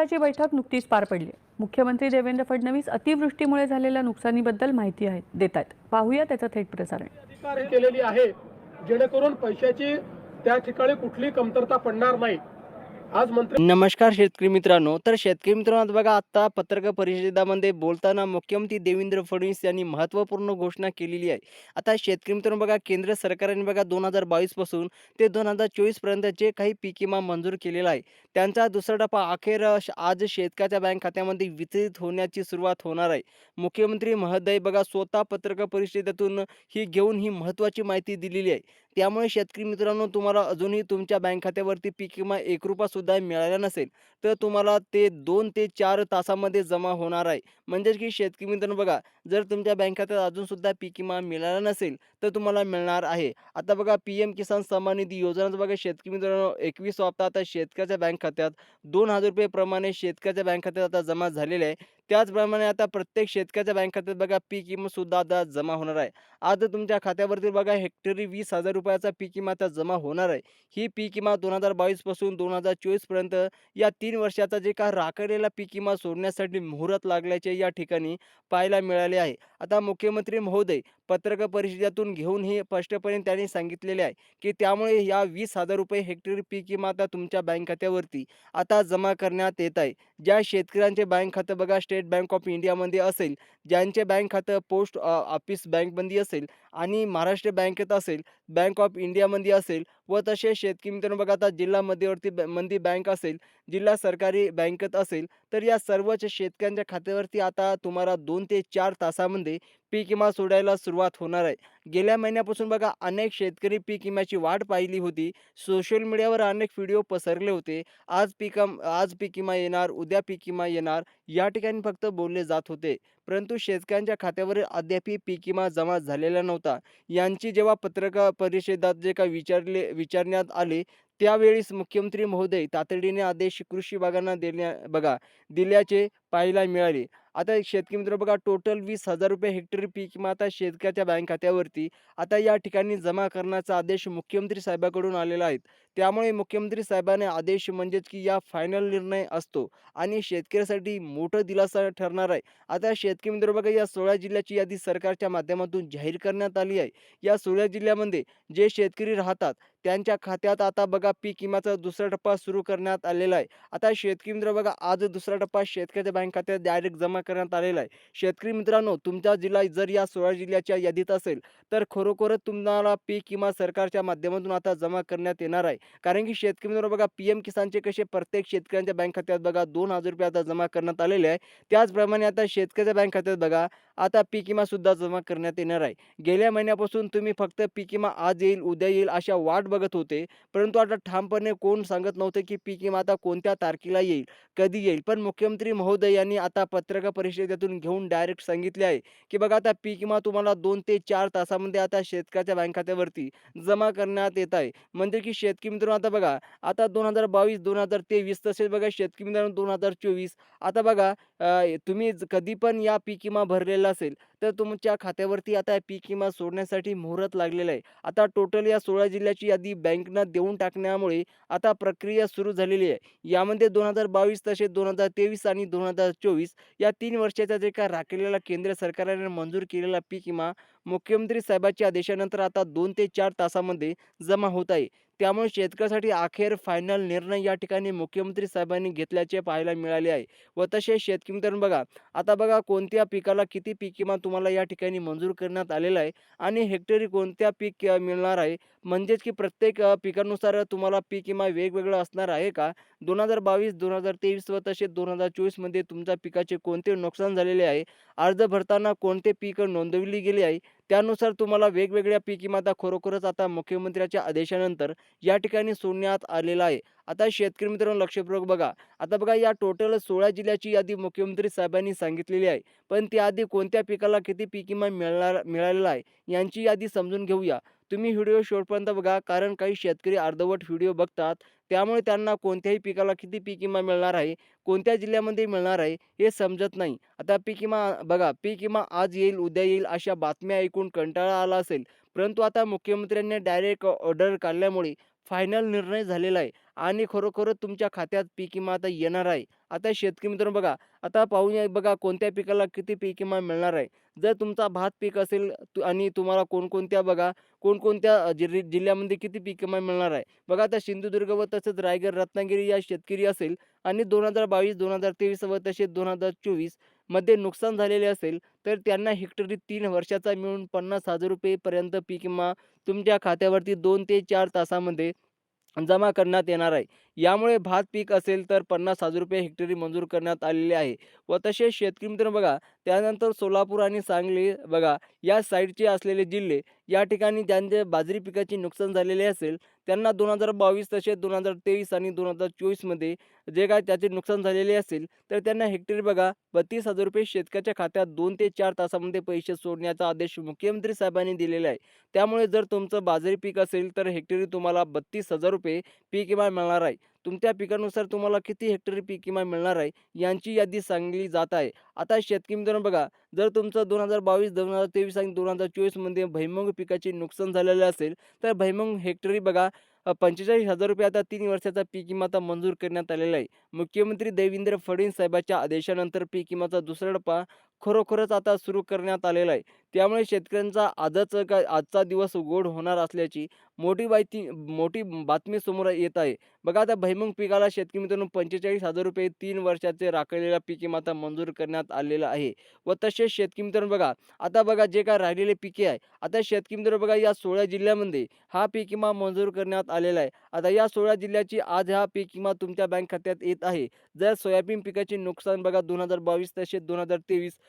मंत्रिमंडळाची बैठक नुकतीच पार पडली. मुख्यमंत्री देवेंद्र फडणवीस अतिवृष्टीमुळे झालेल्या नुकसानीबद्दल माहिती आहे देत आहेत पाहूया त्याचं थेट प्रसारण. केलेली आहे जेणेकरून पैशाची त्या ठिकाणी कुठली कमतरता पडणार नाही. आज मंत्री नमस्कार शेतकरी मित्रांनो. तर शेतकरी मित्रांनो बघा आता पत्रकार परिषदेमध्ये बोलताना मुख्यमंत्री देवेंद्र फडणवीस यांनी महत्त्वपूर्ण घोषणा केलेली आहे. आता शेतकरी मित्रांनो बघा केंद्र सरकारने बघा दोन हजार बावीसपासून ते दोन हजार चोवीसपर्यंत जे काही पीक विमा मंजूर केलेला आहे त्यांचा दुसरा टप्पा अखेर आज शेतकऱ्याच्या बँक खात्यामध्ये वितरित होण्याची सुरुवात होणार आहे. मुख्यमंत्री महोदय बघा स्वतः पत्रकार परिषदेतून ही घेऊन ही महत्त्वाची माहिती दिलेली आहे. त्यामुळे शेतकरी मित्रांनो तुम्हाला अजूनही तुमच्या बँक खात्यावरती पीक विमा एक रुपया सुद्धा मिळाला नसेल तर तुम्हाला ते दोन ते चार तासामध्ये जमा होणार आहे. म्हणजेच की शेतकरी मित्रांनो बघा जर तुमच्या बँक खात्यात अजूनसुद्धा पीक विमा मिळाला नसेल तर तुम्हाला मिळणार आहे. आता बघा पी एम किसान सन्मान निधी योजनाचं बघा शेतकरी मित्रांनो एकवीस हप्ता आता शेतकऱ्याच्या बँक खात्यात दोन हजार रुपये प्रमाणे शेतकऱ्याच्या बँक खात्यात आता जमा झालेले आहे. त्याचप्रमाणे आता प्रत्येक शेतकऱ्याच्या बँक खात्यात बघा पीक विमासुद्धा आता जमा होणार आहे. आज तुमच्या खात्यावरती बघा हेक्टरी वीस हजार रुपयाचा पीक विमा आता जमा होणार आहे. ही पीक विमा दोन हजार बावीसपासून दोन हजार चोवीसपर्यंत या तीन वर्षाचा जे का राखलेला पीक विमा सोडण्यासाठी मुहूर्त लागल्याचे या ठिकाणी पाहायला मिळाले आहे. आता मुख्यमंत्री महोदय पत्रकार परिषदेतून घेऊन हे स्पष्टपणे त्यांनी सांगितलेले आहे की त्यामुळे या वीस हजार रुपये हेक्टरी पीक विमा आता तुमच्या बँक खात्यावरती आता जमा करण्यात येत आहे. ज्या शेतकऱ्यांचे बँक खातं बघा स्टेट बँक ऑफ इंडियामध्ये असेल ज्यांचे बँक खातं पोस्ट ऑफिस बँकमध्ये असेल आणि महाराष्ट्र बँकेत असेल बँक ऑफ इंडियामध्ये असेल व तसे शेतकी मित्रांनो बघा आता जिल्हा मध्यवर्ती मंदी बँक असेल जिल्हा सरकारी बँकेत असेल तर या सर्वच शेतकऱ्यांच्या खात्यावरती आता तुम्हाला दोन ते चार तासामध्ये पीक विमा सोडायला सुरुवात होणार आहे. गेल्या महिन्यापासून बघा अनेक शेतकरी पीक विम्याची वाट पाहिली होती. सोशल मीडियावर अनेक व्हिडिओ पसरले होते. आज पीक आज पीक विमा येणार उद्या पीक विमा येणार या ठिकाणी फक्त बोलले जात होते. परंतु शेतकऱ्यांच्या खात्यावर अद्यापही पीक विमा जमा झालेला नव्हता. यांची जेव्हा पत्रकार परिषदात जे काही विचारले विचारण्यात आले त्यावेळेस मुख्यमंत्री महोदय तातडीने आदेश कृषी विभागांना देण्या बघा दिल्याचे पाहायला मिळाले. आता शेतकरी मित्र बघा टोटल वीस हजार रुपये हेक्टर पीक विमा आता शेतकऱ्याच्या बँक खात्यावरती. आता या ठिकाणी जमा करण्याचा आदेश मुख्यमंत्री साहेबाकडून आलेला आहे. त्यामुळे मुख्यमंत्री साहेबांनी आदेश म्हणजेच की या फायनल निर्णय असतो. आणि शेतकऱ्यासाठी मोठं दिलासा ठरणार आहे. आता शेतकरी मित्र बघा या सोळा जिल्ह्याची यादी सरकारच्या माध्यमातून जाहीर करण्यात आली आहे. या सोळा जिल्ह्यामध्ये जे शेतकरी राहतात त्यांच्या खात्यात आता बघा पीक विम्याचा दुसरा टप्पा सुरू करण्यात आलेला आहे. आता शेतकरी मित्र बघा आज दुसरा टप्पा शेतकऱ्याच्या बँक खात्यात डायरेक्ट जमा करण्यात आलेला आहे. शेतकरी मित्रांनो तुमचा जिल्हा जर या सोळा जिल्ह्याच्या यादीत असेल तर खरोखरच तुम्हाला पीक विमा सरकारच्या माध्यमातून आता जमा करण्यात येणार आहे. कारण की शेतकरी मित्रांनो बघा पी एम किसानचे कसे प्रत्येक शेतकऱ्यांच्या बँक खात्यात बघा दोन हजार रुपये आता जमा करण्यात आलेले आहे. त्याचप्रमाणे आता शेतकऱ्याच्या बँक खात्यात बघा आता पीक विमा सुद्धा जमा करण्यात येणार आहे. गेल्या महिन्यापासून तुम्ही फक्त पीक विमा आज येईल उद्या येईल अशा वाट बघत होते. परंतु आता ठामपणे कोण सांगत नव्हते की पीक विमा आता कोणत्या तारखेला येईल कधी येईल? पण मुख्यमंत्री महोदय यांनी आता पत्रकार परिषदेतून घेऊन डायरेक्ट सांगितले आहे की बघा आता पीक विमा तुम्हाला दोन ते चार तासामध्ये आता शेतकऱ्याच्या बँक खात्यावरती जमा करण्यात येत आहे. म्हणजे की शेतकरी मित्रांनो आता बघा आता दोन हजार बावीस दोन हजार तेवीस तसेच बघा शेतकरी मित्रांनो दोन हजार चोवीस आता बघा तुम्ही कधी पण या पीक विमा भरलेला असेल तर तुमच्या खात्यावरती आता पीक विमा सोडण्यासाठी मुहूर्त लागलेला आहे. आता टोटल या सोळा जिल्ह्याची यादी बँकनं देऊन टाकण्यामुळे आता प्रक्रिया सुरू झालेली आहे. यामध्ये दोन हजार बावीस तसेच दोन हजार तेवीस आणि दोन हजार चोवीस या तीन वर्षाचा जे काय राखलेला केंद्र सरकारने मंजूर केलेला पीक विमा मुख्यमंत्री साहेबाच्या आदेशानंतर आता दोन ते चार तासामध्ये जमा होत आहे. त्यामुळे शेतकऱ्यासाठी अखेर फायनल निर्णय या ठिकाणी मुख्यमंत्री साहेबांनी घेतल्याचे पाहायला मिळाले आहे. व तसेच शेतकरी बघा आता बघा कोणत्या पिकाला किती पीक विमा तुम्हाला या ठिकाणी मंजूर करण्यात आलेला आहे आणि हेक्टरी कोणत्या पीक मिळणार आहे? म्हणजेच की प्रत्येक पिकानुसार तुम्हाला पीक विमा वेगवेगळा असणार आहे का? दोन हजार बावीस दोन हजार तेवीस व तसेच दोन हजार चोवीसमध्ये तुमच्या पिकाचे कोणते नुकसान झालेले आहे? अर्ज भरताना कोणते पीक नोंदवली गेली आहे? त्यानुसार तुम्हाला वेगवेगळ्या पीक विमाता खरोखरच आता मुख्यमंत्र्याच्या आदेशानंतर या ठिकाणी सोडण्यात आलेला आहे. आता शेतकरी मित्रांनो लक्षपूर्वक बघा. आता बघा या टोटल सोळा जिल्ह्याची यादी मुख्यमंत्री साहेबांनी सांगितलेली आहे. पण त्याआधी कोणत्या पिकाला किती पीक विमा मिळणार मिळालेला आहे? यांची यादी समजून घेऊया. तुम्ही व्हिडिओ शेवटपर्यंत बघा कारण काही शेतकरी अर्धवट व्हिडिओ बघतात. त्यामुळे त्यांना कोणत्याही पिकाला किती पीक विमा मिळणार आहे कोणत्या जिल्ह्यामध्ये मिळणार आहे हे समजत नाही. आता पीक विमा बघा पीक विमा आज येईल उद्या येईल अशा बातम्या ऐकून कंटाळा आला असेल. परंतु आता मुख्यमंत्र्यांनी डायरेक्ट ऑर्डर काढल्यामुळे फायनल निर्णय झालेला आहे. आणि खरोखरच तुमच्या खात्यात पीक विमा आता येणार आहे. आता शेतकरी मित्रांनो बघा आता पाहूया बघा कोणत्या पिकाला किती पीक विमा मिळणार आहे. जर तुमचा भात पीक असेल तु- आणि तुम्हाला कोणकोणत्या बघा कोणकोणत्या अ, जिल्हे जिल्ह्यामध्ये किती पीक विमा मिळणार आहे? बघा आता सिंधुदुर्ग व तसंच रायगड रत्नागिरी या शेतकरी असेल आणि दोन हजार बावीस दोन हजार तेवीस व तसेच दोन हजार चोवीसमध्ये नुकसान झालेले असेल तर त्यांना हेक्टरी तीन वर्षाचा मिळून पन्नास हजार रुपयेपर्यंत पीक विमा तुमच्या खात्यावरती दोन ते चार तासामध्ये जमा करण्यात येणार आहे. यामुळे भात पीक असेल तर पन्नास हजार रुपये हेक्टरी मंजूर करण्यात आलेले आहे व तसेच शेतकरी मित्र बघा त्यानंतर सोलापूर आणि सांगली बघा या साईडचे असलेले जिल्हे या ठिकाणी ज्यांचे बाजरी पिकाचे नुकसान झालेले असेल त्यांना दोन हजार बावीस तसेच दोन हजार तेवीस आणि दोन हजार चोवीसमध्ये जे काय त्याचे नुकसान झालेले असेल तर त्यांना हेक्टरी बघा बत्तीस हजार रुपये शेतकऱ्याच्या खात्यात दोन ते चार तासामध्ये पैसे सोडण्याचा आदेश मुख्यमंत्री साहेबांनी दिलेला आहे. त्यामुळे जर तुमचं बाजरी पीक असेल तर हेक्टरी तुम्हाला बत्तीस हजार रुपये पीक विमा मिळणार आहे. तुमच्या पिकानुसार तुम्हाला किती हेक्टरी पीक विमा मिळणार आहे यांची यादी सांगली जात आहे. आता शेतकरी मित्रांनो बघा जर तुमचं दोन हजार बावीस दोन हजार तेवीस आणि दोन हजार चोवीसमध्ये भैमंग पिकाचे नुकसान झालेले असेल तर भैमंग हेक्टरी बघा पंचेचाळीस हजार रुपये आता तीन वर्षाचा पीक विमा आता मंजूर करण्यात आलेला आहे. मुख्यमंत्री देवेंद्र फडणवीस साहेबाच्या आदेशानंतर पीक विमाचा दुसरा टप्पा खरोखरच आता सुरू करण्यात आलेला आहे. त्यामुळे शेतकऱ्यांचा आजच काय आजचा दिवस गोड होणार असल्याची मोठी माहिती मोठी बातमी समोर येत आहे. बघा आता भैमुग पिकाला शेतकरी मित्रांनो पंचेचाळीस हजार रुपये तीन वर्षाचे राखलेला पीक विमा आता मंजूर करण्यात आलेला आहे व तसेच शेतकरी मित्रांनो बघा आता बघा जे काय राहिलेले पिके आहे आता शेतकरी मित्रांनो बघा या सोळा जिल्ह्यामध्ये हा पीक विमा मंजूर करण्यात आलेला आहे. आता या सोळा जिल्ह्याची आज हा पीक विमा तुमच्या बँक खात्यात येत आहे. जर सोयाबीन पिकाचे नुकसान बघा दोन हजार बावीस तसेच दोन हजार तेवीस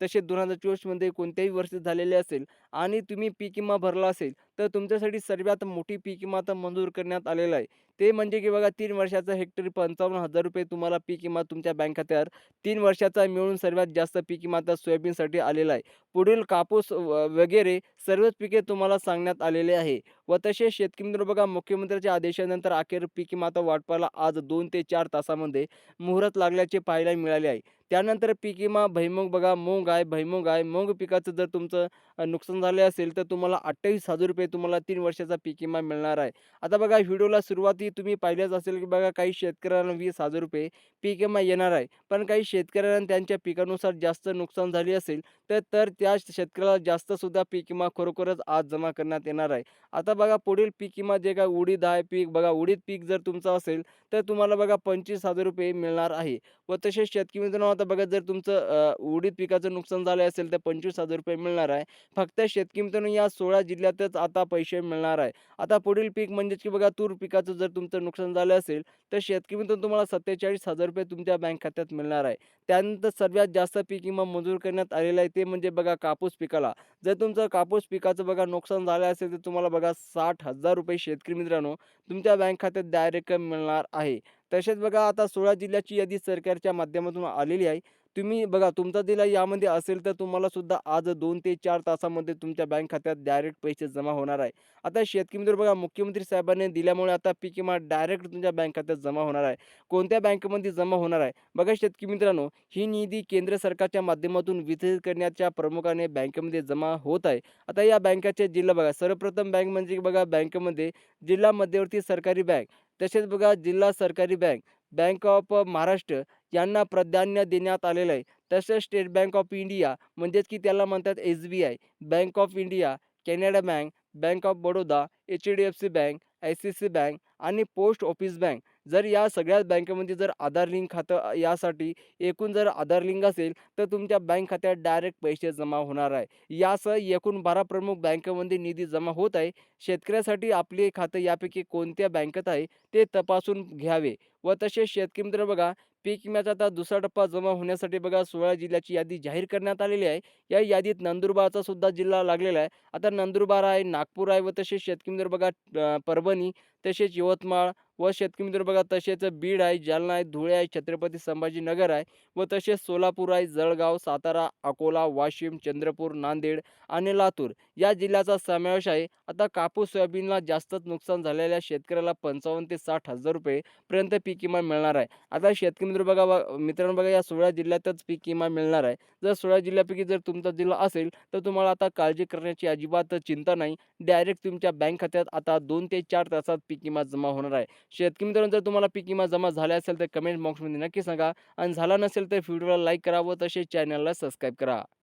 तसेच दोन हजार चोवीसमध्ये कोणत्याही वर्षी झालेले असेल आणि तुम्ही पीक विमा भरला असेल तर तुमच्यासाठी सर्वात मोठी पीक विमा आता मंजूर करण्यात आलेला आहे. ते म्हणजे की बघा तीन वर्षाचा हेक्टरी पंचावन्न हजार रुपये तुम्हाला पीक विमा तुमच्या बँक खात्यावर तीन वर्षाचा मिळून सर्वात जास्त पीक विमा आता सोयाबीनसाठी आलेला आहे. पुढील कापूस व- वगैरे सर्वच पिके तुम्हाला सांगण्यात आलेले आहे व तसेच शेतकरी मित्र बघा मुख्यमंत्र्याच्या आदेशानंतर अखेर पीक विमा आता वाटपाला आज दोन ते चार तासामध्ये मुहूर्त लागल्याचे पाहायला मिळाले आहे. त्यानंतर पीक विमा भैमुग बघा मूग आहे भैमुग आहे. मोग पिकाचं जर तुमचं नुकसान झाले असेल तर तुम्हाला अठ्ठावीस हजार रुपये तुम्हाला तीन वर्षाचा पीक विमा मिळणार आहे. आता बघा व्हिडिओला सुरुवाती तुम्ही पाहिलेच असेल की बघा काही शेतकऱ्यांना वीस हजार रुपये पीक विमा येणार आहे. पण काही शेतकऱ्यांना त्यांच्या पिकानुसार जास्त नुकसान झाले असेल तर तर त्या शेतकऱ्याला जास्तसुद्धा पीक विमा खरोखरच आज जमा करण्यात येणार आहे. आता बघा पुढील पीक विमा जे काय उडीद आहे पीक बघा उडीद पीक जर तुमचं असेल तर तुम्हाला बघा पंचवीस हजार रुपये मिळणार आहे. व तसेच शेतकरी मित्रांनो आता बघा जर तुमचं उडीद पिकाचं नुकसान झालं असेल तर पंचवीस हजार रुपये मिळणार आहे. फक्त शेतकिमतीनं या सोळा जिल्ह्यातच आता पैसे मिळणार आहे. आता पुढील पीक म्हणजेच की बघा तूर पिकाचं जर तुमचं नुकसान झालं असेल तर शेतकिमतीतून तुम्हाला सत्तेचाळीस हजार रुपये तुमच्या बँक खात्यात मिळणार आहे. त्यानंतर सर्वात जास्त पीक विमा मंजूर करण्यात आलेला आहे ते म्हणजे बघा कापूस पिकाला. जर तुमचं कापूस पिकाचं बघा नुकसान झालं असेल तर तुम्हाला बघा साठ हजार रुपये शेतकरी मित्रांनो तुमच्या बँक खात्यात डायरेक्ट मिळणार आहे. तसेच बघा आता सोळा जिल्ह्याची यादी सरकारच्या माध्यमातून आलेली आहे. तुम्ही बघा तुमचा जिल्हा यामध्ये असेल तर तुम्हाला सुद्धा आज दोन ते चार तासामध्ये तुमच्या बँक खात्यात डायरेक्ट पैसे जमा होणार आहे. आता शेतकरी मित्र बघा मुख्यमंत्री साहेबांनी दिल्यामुळे आता पीक विमा डायरेक्ट तुमच्या बँक खात्यात जमा होणार आहे. कोणत्या बँकेमध्ये जमा होणार आहे? बघा शेतकरी मित्रांनो ही निधी केंद्र सरकारच्या माध्यमातून वितरित करण्याच्या प्रमुखाने बँकेमध्ये जमा होत आहे. आता या बँकाचे जिल्हा बघा सर्वप्रथम बँक म्हणजे बघा बँकेमध्ये जिल्हा मध्यवर्ती सरकारी बँक. तसेच बघा जिल्हा सरकारी बँक बँक ऑफ महाराष्ट्र यांना प्राधान्य देण्यात आलेलं आहे. तसेच स्टेट बँक ऑफ इंडिया म्हणजेच की त्याला म्हणतात S B I bank of India Canada bank bank of Baroda H D F C bank I C C bank आणि पोस्ट ऑफिस बँक. जर या सगळ्याच बँकेमध्ये जर आधार लिंक खातं यासाठी एकूण जर आधार लिंक असेल तर तुमच्या बँक खात्यात डायरेक्ट पैसे जमा होणार आहे. यासह एकूण बारा प्रमुख बँकेमध्ये निधी जमा होत आहे. शेतकऱ्यासाठी आपले खातं यापैकी कोणत्या बँकेत आहे ते तपासून घ्यावे व तसेच शेतकरी मित्र बघा पीक विम्याचा आता दुसरा टप्पा जमा होण्यासाठी बघा सोळा जिल्ह्याची यादी जाहीर करण्यात आलेली आहे. या यादीत नंदुरबारचा सुद्धा जिल्हा लागलेला आहे. आता नंदुरबार आहे नागपूर आहे व तसेच शेतकिंदर बघा परभणी तसेच यवतमाळ व शेतकरी मित्र बघा तसेच बीड आहे जालना आहे धुळे आहे छत्रपती संभाजीनगर आहे व तसेच सोलापूर आहे जळगाव सातारा अकोला वाशिम चंद्रपूर नांदेड आणि लातूर या जिल्ह्याचा समावेश आहे. आता कापूस सोयाबीनला जास्तच नुकसान झालेल्या शेतकऱ्याला पंचावन्न ते साठ हजार रुपये पर्यंत पीक विमा मिळणार आहे. आता शेतकरी मित्र बघा मित्रांनो बघा या सोळा जिल्ह्यातच पीक विमा मिळणार आहे. जर सोळा जिल्ह्यापैकी जर तुमचा जिल्हा असेल तर तुम्हाला आता काळजी करण्याची अजिबात चिंता नाही. डायरेक्ट तुमच्या बँक खात्यात आता दोन ते चार तासात पीक विमा जमा होणार आहे. शेतकरी मित्रांनो जर तुम्हाला पीक विमा जमा झाला असेल तर कमेंट बॉक्समध्ये नक्की सांगा. आणि झाला नसेल तर व्हिडिओला लाईक करा व तसेच चॅनलला सबस्क्राईब करा.